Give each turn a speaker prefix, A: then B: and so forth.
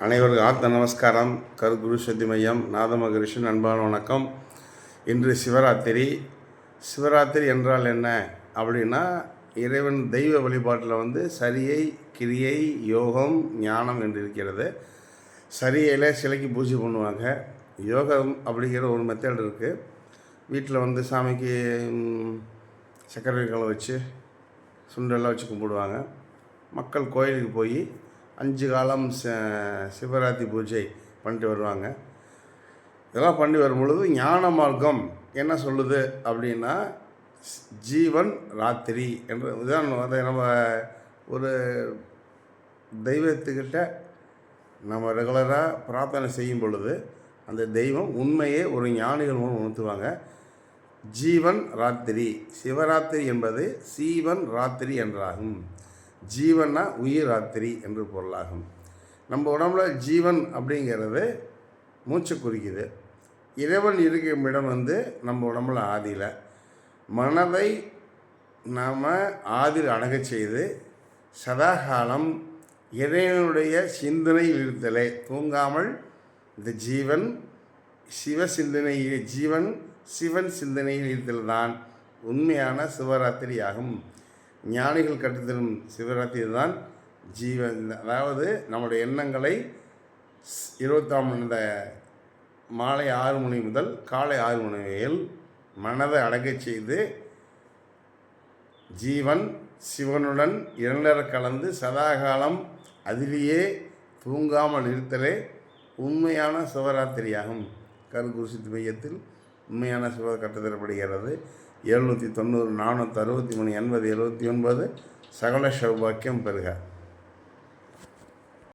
A: அனைவருக்கும் ஆத்ம நமஸ்காரம். கரு குரு சக்தி மையம் நாதமகரிஷன் அன்பான வணக்கம். இன்று சிவராத்திரி. சிவராத்திரி என்றால் என்ன அப்படின்னா இறைவன் தெய்வ வழிபாட்டில் வந்து சரியை கிரியை யோகம் ஞானம் என்று இருக்கிறது. சரியையில் சிலைக்கு பூஜை பண்ணுவாங்க. யோகம் அப்படிங்கிற ஒரு மெத்தட் இருக்குது வீட்டில் வந்து சாமிக்கு ம், கலை வச்சு சுண்டெல்லாம் வச்சு கும்பிடுவாங்க. மக்கள் கோயிலுக்கு போய் அஞ்சு காலம் ச சிவராத்திரி பூஜை பண்ணிட்டு வருவாங்க. இதெல்லாம் பண்ணி வரும்பொழுது ஞான மார்க்கம் என்ன சொல்லுது அப்படின்னா ஜீவன் ராத்திரி என்ற இதான் அதை நம்ம ஒரு தெய்வத்துக்கிட்ட நம்ம ரெகுலராக பிரார்த்தனை செய்யும் பொழுது அந்த தெய்வம் உண்மையே ஒரு ஞானிகள் மூலம் உணர்த்துவாங்க. ஜீவன் ராத்திரி சிவராத்திரி என்பது சீவன் ராத்திரி என்றாகும். ஜீவன்னா உயிர் ராத்திரி என்று பொருளாகும். நம்ம உடம்புல ஜீவன் அப்படிங்கிறது மூச்சு குறிக்குது. இறைவன் இருக்கும் இடம் வந்து நம்ம உடம்புல ஆதியில் மனதை நாம் ஆதில் அடங்கச் செய்து சதாகாலம் இறைவனுடைய சிந்தனையில் இருத்தலே தூங்காமல் இந்த ஜீவன் சிவ சிந்தனையில் ஜீவன் சிவன் சிந்தனையில் இருத்தல் தான் உண்மையான சிவராத்திரி ஆகும் ஞானிகள் கற்றுத்தரும் சிவராத்திரி தான் ஜீவன். அதாவது நம்முடைய எண்ணங்களை இருபத்தாம் இந்த மாலை ஆறு மணி முதல் காலை ஆறு மணி வரையில் மனதை அடங்கச் செய்து ஜீவன் சிவனுடன் இரண்டர கலந்து சதாகாலம் அதிலேயே தூங்காமல் இருத்தலே உண்மையான சிவராத்திரியாகும். கருகுருசித்து மையத்தில் உண்மையான சிவ கட்டுத்தரப்படுகிறது எழுநூற்றி தொண்ணூறு நானூற்றி அறுபத்தி மூணு எண்பது எழுபத்தி ஒன்பது சகல சௌபாக்கியம் பெறுக.